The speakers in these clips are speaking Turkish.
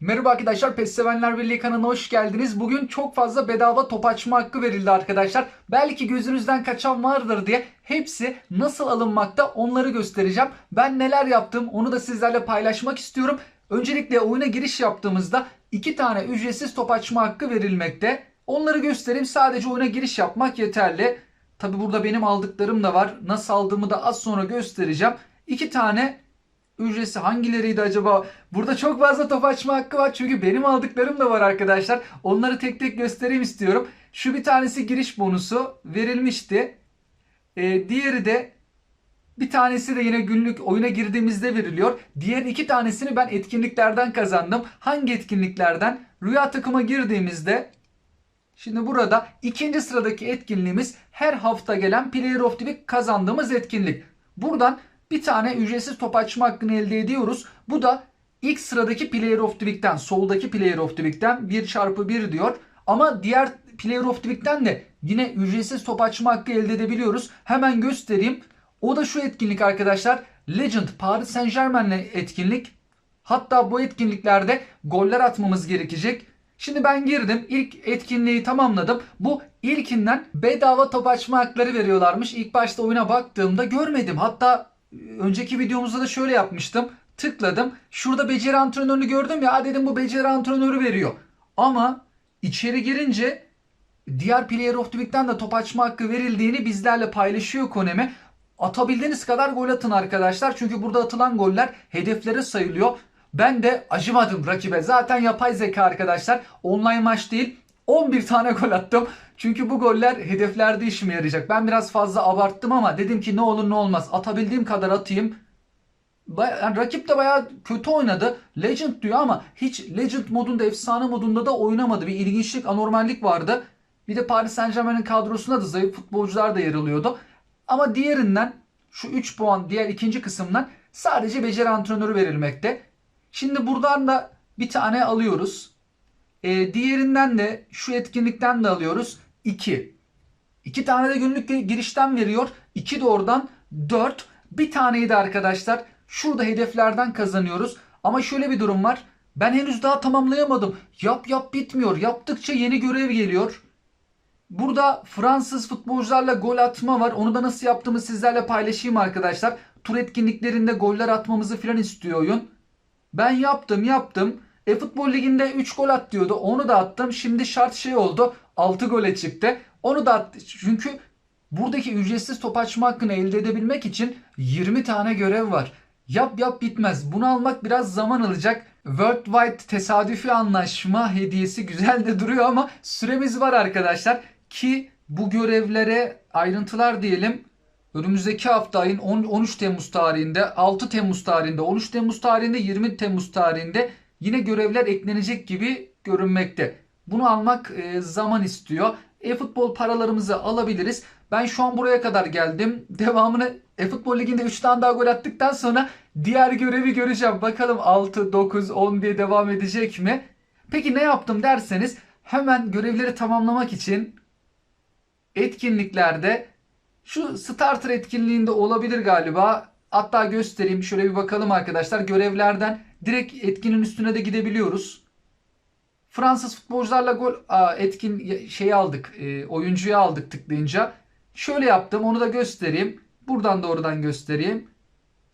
Merhaba arkadaşlar, PES Sevenler Birliği kanalına hoş geldiniz. Bugün çok fazla bedava top açma hakkı verildi arkadaşlar. Belki gözünüzden kaçan vardır diye hepsi nasıl alınmakta onları göstereceğim. Ben neler yaptım onu da sizlerle paylaşmak istiyorum. Öncelikle oyuna giriş yaptığımızda iki tane ücretsiz top açma hakkı verilmekte. Onları göstereyim. Sadece oyuna giriş yapmak yeterli. Tabi burada benim aldıklarım da var. Nasıl aldığımı da az sonra göstereceğim. İki tane ücresi hangileriydi acaba? Burada çok fazla top açma hakkı var çünkü benim aldıklarım da var arkadaşlar. Onları tek tek göstereyim istiyorum. Şu bir tanesi giriş bonusu verilmişti. Ee, diğeri de bir tanesi de yine günlük oyuna girdiğimizde veriliyor. Diğer iki tanesini ben etkinliklerden kazandım. Hangi etkinliklerden? Rüya takıma girdiğimizde Şimdi burada ikinci sıradaki etkinliğimiz her hafta gelen Player of the Week kazandığımız etkinlik. Buradan bir tane ücretsiz top açma hakkını elde ediyoruz. Bu da ilk sıradaki Player of the Week'ten, soldaki Player of the Week'ten 1 çarpı 1 diyor. Ama diğer Player of the Week'ten de yine ücretsiz top açma hakkı elde edebiliyoruz. Hemen göstereyim. O da şu etkinlik arkadaşlar. Legend Paris Saint Germain'le etkinlik. Hatta bu etkinliklerde goller atmamız gerekecek. Şimdi ben girdim. ilk etkinliği tamamladım. Bu ilkinden bedava top açma hakları veriyorlarmış. İlk başta oyuna baktığımda görmedim. Hatta önceki videomuzda da şöyle yapmıştım. Tıkladım. Şurada beceri antrenörünü gördüm ya dedim bu beceri antrenörü veriyor. Ama içeri girince diğer Player of the Week'ten de top açma hakkı verildiğini bizlerle paylaşıyor Konemi. Atabildiğiniz kadar gol atın arkadaşlar. Çünkü burada atılan goller hedeflere sayılıyor. Ben de acımadım rakibe. Zaten yapay zeka arkadaşlar. Online maç değil. 11 tane gol attım. Çünkü bu goller hedeflerde işime yarayacak. Ben biraz fazla abarttım ama dedim ki ne olur ne olmaz. Atabildiğim kadar atayım. Baya- yani rakip de bayağı kötü oynadı. Legend diyor ama hiç Legend modunda, efsane modunda da oynamadı. Bir ilginçlik, anormallik vardı. Bir de Paris Saint Germain'in kadrosunda da zayıf futbolcular da yer alıyordu. Ama diğerinden şu 3 puan diğer ikinci kısımdan sadece beceri antrenörü verilmekte. Şimdi buradan da bir tane alıyoruz. Ee, diğerinden de şu etkinlikten de alıyoruz. 2. 2 tane de günlük girişten veriyor. 2 de oradan 4. Bir taneyi de arkadaşlar şurada hedeflerden kazanıyoruz. Ama şöyle bir durum var. Ben henüz daha tamamlayamadım. Yap yap bitmiyor. Yaptıkça yeni görev geliyor. Burada Fransız futbolcularla gol atma var. Onu da nasıl yaptığımı sizlerle paylaşayım arkadaşlar. Tur etkinliklerinde goller atmamızı falan istiyor oyun. Ben yaptım yaptım. E futbol liginde 3 gol at diyordu. Onu da attım. Şimdi şart şey oldu. 6 gole çıktı. Onu da attı. Çünkü buradaki ücretsiz top açma hakkını elde edebilmek için 20 tane görev var. Yap yap bitmez. Bunu almak biraz zaman alacak. Worldwide tesadüfi anlaşma hediyesi güzel de duruyor ama süremiz var arkadaşlar. Ki bu görevlere ayrıntılar diyelim. Önümüzdeki hafta ayın 10 13 Temmuz tarihinde, 6 Temmuz tarihinde, 13 Temmuz tarihinde, 20 Temmuz tarihinde yine görevler eklenecek gibi görünmekte. Bunu almak e, zaman istiyor. E-futbol paralarımızı alabiliriz. Ben şu an buraya kadar geldim. Devamını e-futbol liginde 3 tane daha gol attıktan sonra diğer görevi göreceğim. Bakalım 6, 9, 10 diye devam edecek mi? Peki ne yaptım derseniz hemen görevleri tamamlamak için etkinliklerde şu starter etkinliğinde olabilir galiba. Hatta göstereyim şöyle bir bakalım arkadaşlar. Görevlerden direkt etkinin üstüne de gidebiliyoruz. Fransız futbolcularla gol etkin şeyi aldık. E, oyuncuyu aldık tıklayınca. Şöyle yaptım onu da göstereyim. Buradan doğrudan göstereyim.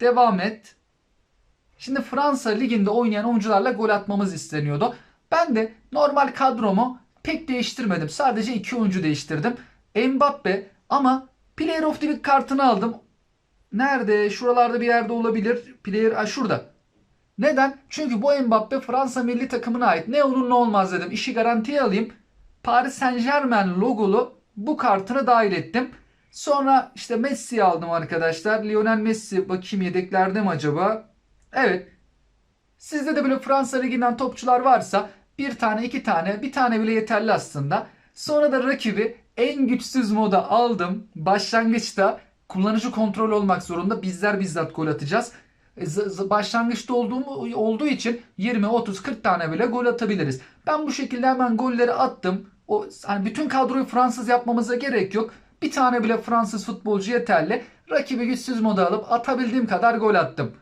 Devam et. Şimdi Fransa liginde oynayan oyuncularla gol atmamız isteniyordu. Ben de normal kadromu pek değiştirmedim. Sadece iki oyuncu değiştirdim. Mbappe ama Player of the Week kartını aldım. Nerede? Şuralarda bir yerde olabilir. Player Aa, şurada. Neden? Çünkü bu Mbappe Fransa milli takımına ait. Ne olur ne olmaz dedim. İşi garantiye alayım. Paris Saint Germain logolu bu kartını dahil ettim. Sonra işte Messi'yi aldım arkadaşlar. Lionel Messi bakayım yedeklerde mi acaba? Evet. Sizde de böyle Fransa liginden topçular varsa bir tane iki tane bir tane bile yeterli aslında. Sonra da rakibi en güçsüz moda aldım. Başlangıçta kullanıcı kontrol olmak zorunda. Bizler bizzat gol atacağız. E, başlangıçta olduğum, olduğu için 20, 30, 40 tane bile gol atabiliriz. Ben bu şekilde hemen golleri attım. O hani bütün kadroyu Fransız yapmamıza gerek yok. Bir tane bile Fransız futbolcu yeterli. Rakibi güçsüz moda alıp atabildiğim kadar gol attım.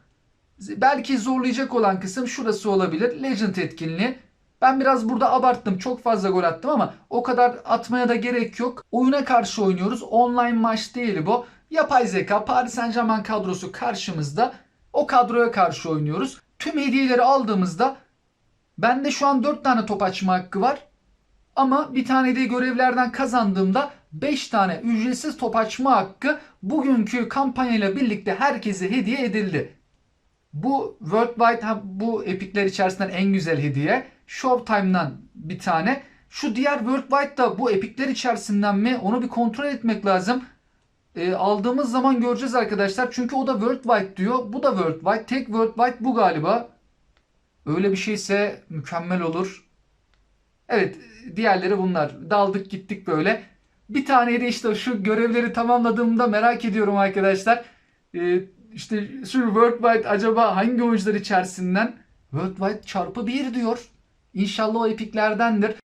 Belki zorlayacak olan kısım şurası olabilir. Legend etkinliği. Ben biraz burada abarttım. Çok fazla gol attım ama o kadar atmaya da gerek yok. Oyuna karşı oynuyoruz. Online maç değil bu. Yapay zeka Paris Saint Germain kadrosu karşımızda. O kadroya karşı oynuyoruz. Tüm hediyeleri aldığımızda bende şu an 4 tane top açma hakkı var. Ama bir tane de görevlerden kazandığımda 5 tane ücretsiz top açma hakkı bugünkü kampanyayla birlikte herkese hediye edildi. Bu Worldwide bu epikler içerisinden en güzel hediye. Showtime'dan bir tane. Şu diğer Worldwide da bu epikler içerisinden mi? Onu bir kontrol etmek lazım. E, aldığımız zaman göreceğiz arkadaşlar. Çünkü o da Worldwide diyor. Bu da Worldwide. Tek Worldwide bu galiba. Öyle bir şeyse mükemmel olur. Evet diğerleri bunlar. Daldık gittik böyle. Bir tane de işte şu görevleri tamamladığımda merak ediyorum arkadaşlar. Ee, işte şu Worldwide acaba hangi oyuncular içerisinden? Worldwide çarpı 1 diyor. İnşallah o epiklerdendir.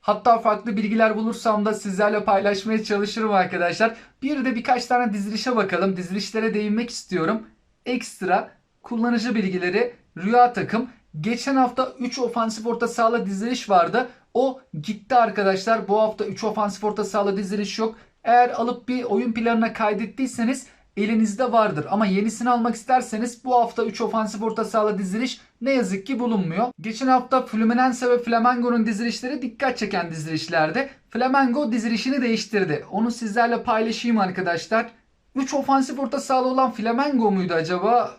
Hatta farklı bilgiler bulursam da sizlerle paylaşmaya çalışırım arkadaşlar. Bir de birkaç tane dizilişe bakalım. Dizilişlere değinmek istiyorum. Ekstra kullanıcı bilgileri rüya takım. Geçen hafta 3 ofansif orta sahalı diziliş vardı. O gitti arkadaşlar. Bu hafta 3 ofansif orta sahalı diziliş yok. Eğer alıp bir oyun planına kaydettiyseniz elinizde vardır. Ama yenisini almak isterseniz bu hafta 3 ofansif orta sahalı diziliş ne yazık ki bulunmuyor. Geçen hafta Fluminense ve Flamengo'nun dizilişleri dikkat çeken dizilişlerdi. Flamengo dizilişini değiştirdi. Onu sizlerle paylaşayım arkadaşlar. 3 ofansif orta sahalı olan Flamengo muydu acaba?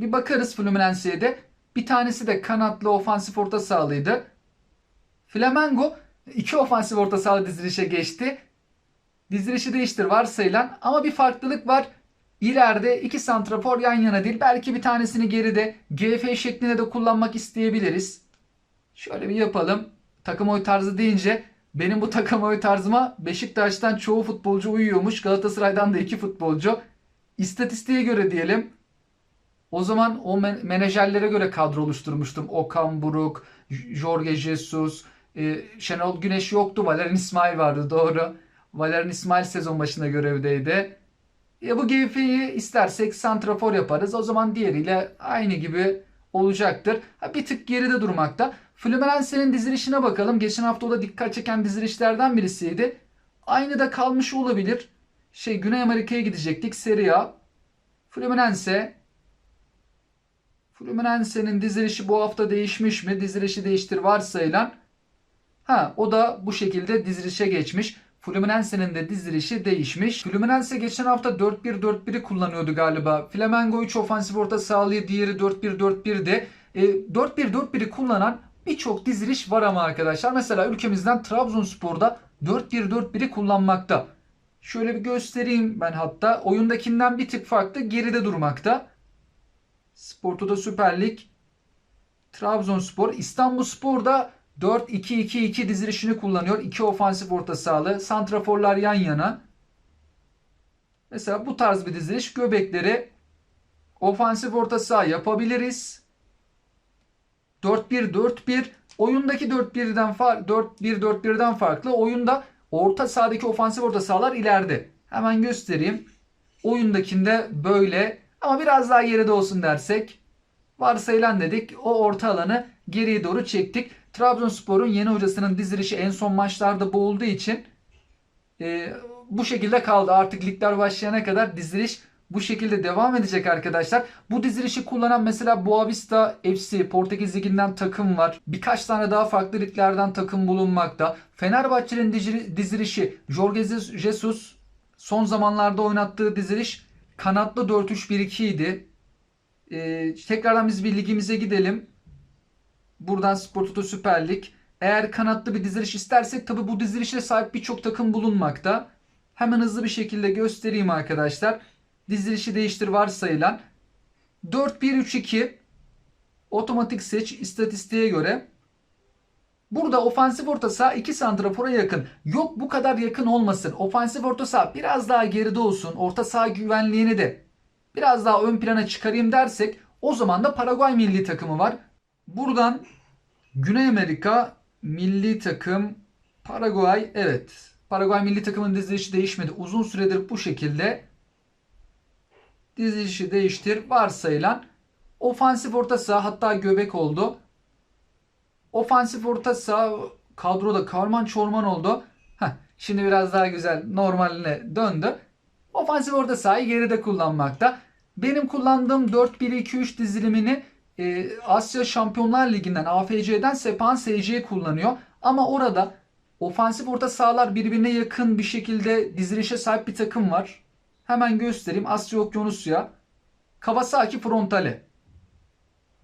Bir bakarız Fluminense'ye de. Bir tanesi de kanatlı ofansif orta sahalıydı. Flamengo 2 ofansif orta sahalı dizilişe geçti. Dizilişi değiştir varsayılan ama bir farklılık var. İleride iki santrafor yan yana değil. Belki bir tanesini geride GF şeklinde de kullanmak isteyebiliriz. Şöyle bir yapalım. Takım oy tarzı deyince benim bu takım oy tarzıma Beşiktaş'tan çoğu futbolcu uyuyormuş. Galatasaray'dan da iki futbolcu. İstatistiğe göre diyelim. O zaman o men- menajerlere göre kadro oluşturmuştum. Okan Buruk, Jorge Jesus, e, Şenol Güneş yoktu. Valerian İsmail vardı doğru. Valerian İsmail sezon başında görevdeydi. Ya bu GF'yi istersek santrafor yaparız. O zaman diğeriyle aynı gibi olacaktır. Ha, bir tık geride durmakta. Fluminense'nin dizilişine bakalım. Geçen hafta o da dikkat çeken dizilişlerden birisiydi. Aynı da kalmış olabilir. Şey Güney Amerika'ya gidecektik. Serie A. Fluminense Fluminense'nin dizilişi bu hafta değişmiş mi? Dizilişi değiştir varsayılan. Ha o da bu şekilde dizilişe geçmiş. Fluminense'nin de dizilişi değişmiş. Fluminense geçen hafta 4-1-4-1'i kullanıyordu galiba. Flamengo 3 ofansif orta sahayı, diğeri 4-1-4-1'di. E, 4-1-4-1'i kullanan birçok diziliş var ama arkadaşlar. Mesela ülkemizden Trabzonspor'da 4-1-4-1'i kullanmakta. Şöyle bir göstereyim ben hatta. Oyundakinden bir tık farklı geride durmakta. Sporto'da Süper Lig. Trabzonspor. İstanbulspor'da 4-2-2-2 dizilişini kullanıyor. İki ofansif orta sahalı. Santraforlar yan yana. Mesela bu tarz bir diziliş. Göbekleri ofansif orta saha yapabiliriz. 4-1-4-1 oyundaki 4-1'den farklı 4-1-4-1'den farklı. Oyunda orta sahadaki ofansif orta sahalar ileride. Hemen göstereyim. Oyundakinde böyle ama biraz daha geride olsun dersek varsayılan dedik. O orta alanı geriye doğru çektik. Trabzonspor'un yeni hocasının dizilişi en son maçlarda bu olduğu için e, bu şekilde kaldı. Artık ligler başlayana kadar diziliş bu şekilde devam edecek arkadaşlar. Bu dizilişi kullanan mesela Boavista FC Portekiz Ligi'nden takım var. Birkaç tane daha farklı liglerden takım bulunmakta. Fenerbahçe'nin dizilişi Jorge Jesus son zamanlarda oynattığı diziliş kanatlı 4-3-1-2 idi. Ee, tekrardan biz bir ligimize gidelim. Buradan Spor Toto Süper Lig. Eğer kanatlı bir diziliş istersek tabi bu dizilişe sahip birçok takım bulunmakta. Hemen hızlı bir şekilde göstereyim arkadaşlar. Dizilişi değiştir varsayılan. 4-1-3-2 otomatik seç istatistiğe göre. Burada ofansif orta saha 2 santrafora yakın. Yok bu kadar yakın olmasın. Ofansif orta saha biraz daha geride olsun. Orta saha güvenliğini de biraz daha ön plana çıkarayım dersek o zaman da Paraguay milli takımı var. Buradan Güney Amerika milli takım Paraguay evet. Paraguay milli takımın dizilişi değişmedi. Uzun süredir bu şekilde dizilişi değiştir varsayılan ofansif orta saha hatta göbek oldu. Ofansif orta saha kadroda karman çorman oldu. Heh, şimdi biraz daha güzel normaline döndü. Ofansif orta sahayı geride kullanmakta. Benim kullandığım 4-1-2-3 dizilimini e, Asya Şampiyonlar Ligi'nden AFC'den Sepan SC kullanıyor. Ama orada ofansif orta sahalar birbirine yakın bir şekilde dizilişe sahip bir takım var. Hemen göstereyim. Asya Okyanusya. Kawasaki Frontale.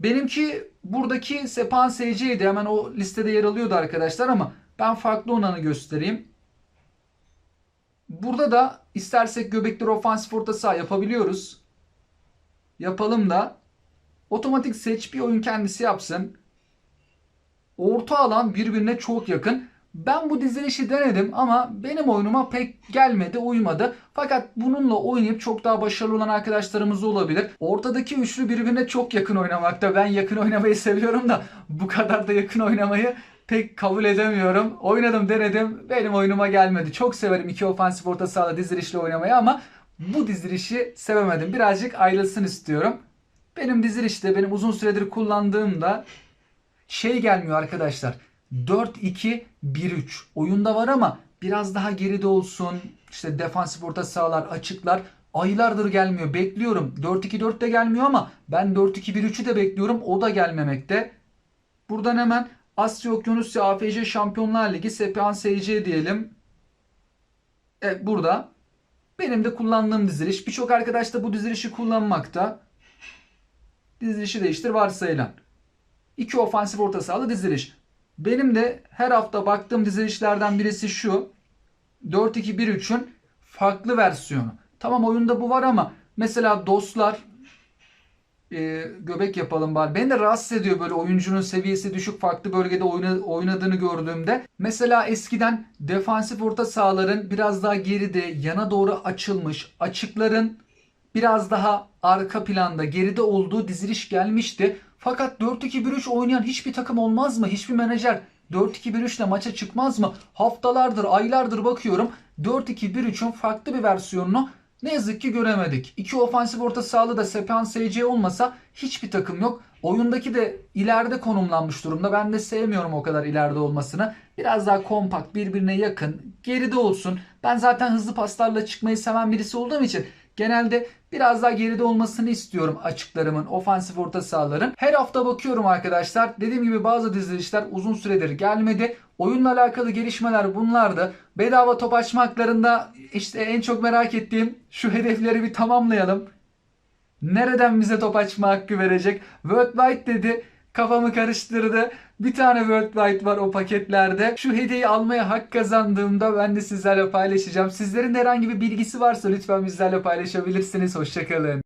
Benimki buradaki Sepan SC'ydi. Hemen o listede yer alıyordu arkadaşlar ama ben farklı olanı göstereyim. Burada da istersek göbekleri ofansif orta saha yapabiliyoruz. Yapalım da otomatik seç bir oyun kendisi yapsın. Orta alan birbirine çok yakın. Ben bu dizilişi denedim ama benim oyunuma pek gelmedi, uymadı. Fakat bununla oynayıp çok daha başarılı olan arkadaşlarımız da olabilir. Ortadaki üçlü birbirine çok yakın oynamakta. Ben yakın oynamayı seviyorum da bu kadar da yakın oynamayı pek kabul edemiyorum. Oynadım, denedim. Benim oyunuma gelmedi. Çok severim iki ofansif orta sahada dizilişle oynamayı ama bu dizilişi sevemedim. Birazcık ayrılsın istiyorum. Benim dizilişte benim uzun süredir kullandığımda şey gelmiyor arkadaşlar. 4-2-1-3 oyunda var ama biraz daha geride olsun. İşte defansif orta sahalar, açıklar aylardır gelmiyor. Bekliyorum. 4-2-4 de gelmiyor ama ben 4-2-1-3'ü de bekliyorum. O da gelmemekte. Buradan hemen Asya Okyanusya AFC Şampiyonlar Ligi Sepan SC diyelim. Evet burada. Benim de kullandığım diziliş. Birçok arkadaş da bu dizilişi kullanmakta. Dizilişi değiştir varsayılan. İki ofansif orta sahalı diziliş. Benim de her hafta baktığım dizilişlerden birisi şu. 4-2-1-3'ün farklı versiyonu. Tamam oyunda bu var ama mesela dostlar e, göbek yapalım bari. Beni de rahatsız ediyor böyle oyuncunun seviyesi düşük farklı bölgede oyna, oynadığını gördüğümde. Mesela eskiden defansif orta sahaların biraz daha geride yana doğru açılmış açıkların biraz daha arka planda geride olduğu diziliş gelmişti. Fakat 4-2-1-3 oynayan hiçbir takım olmaz mı? Hiçbir menajer 4-2-1-3 ile maça çıkmaz mı? Haftalardır, aylardır bakıyorum. 4-2-1-3'ün farklı bir versiyonunu ne yazık ki göremedik. İki ofansif orta sahalı da Sepan SC olmasa hiçbir takım yok. Oyundaki de ileride konumlanmış durumda. Ben de sevmiyorum o kadar ileride olmasını. Biraz daha kompakt, birbirine yakın, geride olsun. Ben zaten hızlı paslarla çıkmayı seven birisi olduğum için genelde biraz daha geride olmasını istiyorum açıklarımın, ofansif orta sahaların. Her hafta bakıyorum arkadaşlar. Dediğim gibi bazı dizilişler uzun süredir gelmedi. Oyunla alakalı gelişmeler bunlardı. Bedava top açma haklarında işte en çok merak ettiğim şu hedefleri bir tamamlayalım. Nereden bize top açma hakkı verecek? Worldwide dedi. Kafamı karıştırdı. Bir tane Worldwide var o paketlerde. Şu hediyeyi almaya hak kazandığımda ben de sizlerle paylaşacağım. Sizlerin herhangi bir bilgisi varsa lütfen bizlerle paylaşabilirsiniz. Hoşçakalın.